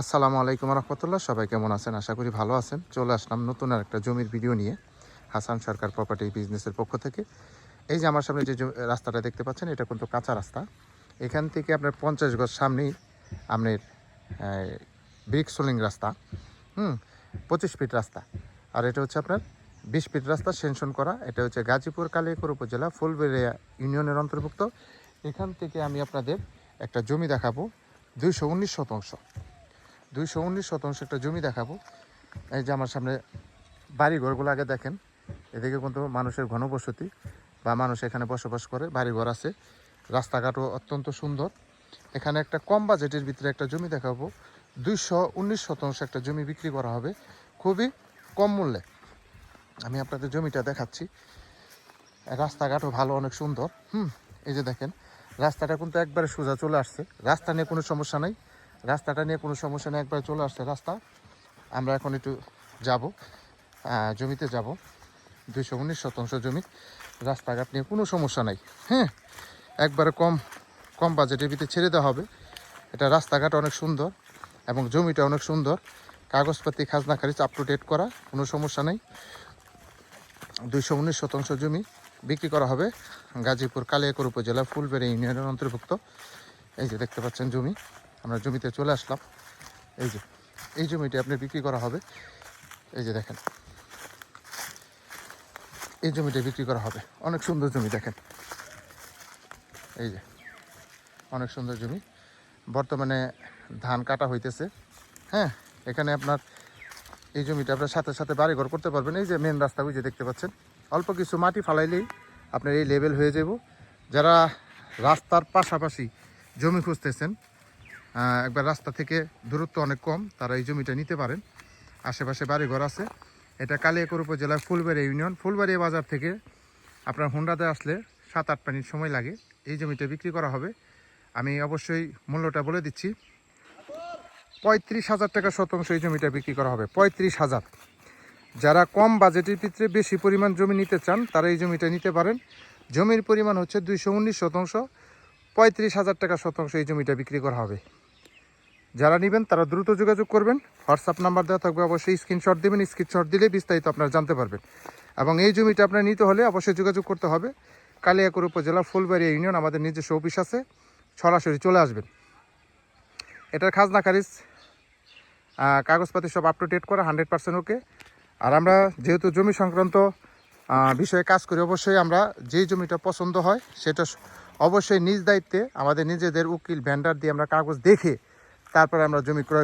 আসসালামু আলাইকুম রহমতুল্লাহ। সবাই কেমন আছেন? আশা করি ভালো আছেন। চলে আসলাম নতুন আর একটা জমির ভিডিও নিয়ে হাসান সরকার প্রপার্টি বিজনেসের পক্ষ থেকে। এই যে আমার সামনে যে রাস্তাটা দেখতে পাচ্ছেন, এটা কিন্তু কাঁচা রাস্তা। এখান থেকে আপনার পঞ্চাশ গজ সামনেই আপনার ব্রিক সোলিং রাস্তা। হুম, পঁচিশ ফিট রাস্তা। আর এটা হচ্ছে আপনার বিশ ফিট রাস্তা, সেনশন করা। এটা হচ্ছে গাজীপুর কালিয়াকুর উপজেলা ফুলবেড়িয়া ইউনিয়নের অন্তর্ভুক্ত। এখান থেকে আমি আপনাদের একটা জমি দেখাবো। দুইশো উনিশ শতাংশ। দুইশো উনিশ শতাংশ একটা জমি দেখাবো। এই যে আমার সামনে বাড়ি ঘরগুলো আগে দেখেন। এদিকে কিন্তু মানুষের ঘনবসতি বা মানুষ এখানে বসবাস করে, বাড়িঘর আছে। রাস্তাঘাটও অত্যন্ত সুন্দর। এখানে একটা কম বাজেটের ভিতরে একটা জমি দেখাবো। দুইশো উনিশ শতাংশ একটা জমি বিক্রি করা হবে। খুবই কম মূল্যে। আমি আপনাদের জমিটা দেখাচ্ছি। রাস্তাঘাটও ভালো, অনেক সুন্দর। হুম, এই যে দেখেন, রাস্তাটা কিন্তু একবারে সোজা চলে আসছে। রাস্তা নিয়ে কোনো সমস্যা নেই। রাস্তাটা নিয়ে কোনো সমস্যা নেই, একবারে চলে আসছে রাস্তা। আমরা এখন একটু যাব জমিতে যাব। দুইশো উনিশ শতাংশ জমি, রাস্তাঘাট নিয়ে কোনো সমস্যা নাই। হ্যাঁ একবারে কম কম বাজেটের ভিতরে ছেড়ে দেওয়া হবে। এটা রাস্তাঘাট অনেক সুন্দর এবং জমিটা অনেক সুন্দর। কাগজপাতি, খাজনা খারিজ আপ টু ডেট করা, কোনো সমস্যা নেই। দুইশো উনিশ শতাংশ জমি বিক্রি করা হবে গাজীপুর কালিয়াকুর উপজেলা ফুলবেড়ি ইউনিয়নের অন্তর্ভুক্ত। এই যে দেখতে পাচ্ছেন জমি। আমরা জমিতে চলে আসলাম। এই যে, এই জমিটি আপনি বিক্রি করা হবে। এই যে দেখেন, এই জমিটা বিক্রি করা হবে। অনেক সুন্দর জমি দেখেন। এই যে, অনেক সুন্দর জমি। বর্তমানে ধান কাটা হইতেছে। হ্যাঁ এখানে আপনার এই জমিটা আপনার সাথে সাথে বাড়িঘর করতে পারবেন। এই যে মেন রাস্তা ওই যে দেখতে পাচ্ছেন। অল্প কিছু মাটি ফালাইলেই আপনার এই লেভেল হয়ে যাব যারা রাস্তার পাশাপাশি জমি খুঁজতেছেন একবার রাস্তা থেকে দূরত্ব অনেক কম, তারা এই জমিটা নিতে পারেন। আশেপাশে বাড়িঘর আছে। এটা কালিয়াকুর উপজেলার ফুলবাড়ি ইউনিয়ন। ফুলবাড়ি বাজার থেকে আপনার হুন্ডাতে আসলে সাত আট মিনিট সময় লাগে। এই জমিটা বিক্রি করা হবে। আমি অবশ্যই মূল্যটা বলে দিচ্ছি। পঁয়ত্রিশ হাজার টাকা শতাংশ এই জমিটা বিক্রি করা হবে। পঁয়ত্রিশ হাজার। যারা কম বাজেটের ভিতরে বেশি পরিমাণ জমি নিতে চান, তারা এই জমিটা নিতে পারেন। জমির পরিমাণ হচ্ছে দুইশো উনিশ শতাংশ। পঁয়ত্রিশ হাজার টাকা শতাংশ এই জমিটা বিক্রি করা হবে। যারা নেবেন তারা দ্রুত যোগাযোগ করবেন। হোয়াটসঅ্যাপ নাম্বার দেওয়া থাকবে, অবশ্যই স্ক্রিনশট দেবেন স্ক্রিনশট দিলে বিস্তারিত আপনারা জানতে পারবেন। এবং এই জমিটা আপনার নিতে হলে অবশ্যই যোগাযোগ করতে হবে। কালিয়াকুর উপজেলা ফুলবাড়িয়া ইউনিয়ন আমাদের নিজস্ব অফিস আছে, সরাসরি চলে আসবেন। এটার খাজনা খারিজ কাগজপাতি সব আপ টু ডেট করা হান্ড্রেড পার্সেন্ট ওকে আর আমরা যেহেতু জমি সংক্রান্ত বিষয়ে কাজ করি, অবশ্যই আমরা যেই জমিটা পছন্দ হয়, সেটা অবশ্যই নিজ দায়িত্বে আমাদের নিজেদের উকিল ভ্যান্ডার দিয়ে আমরা কাগজ দেখে তারপরে আমরা জমি ক্রয়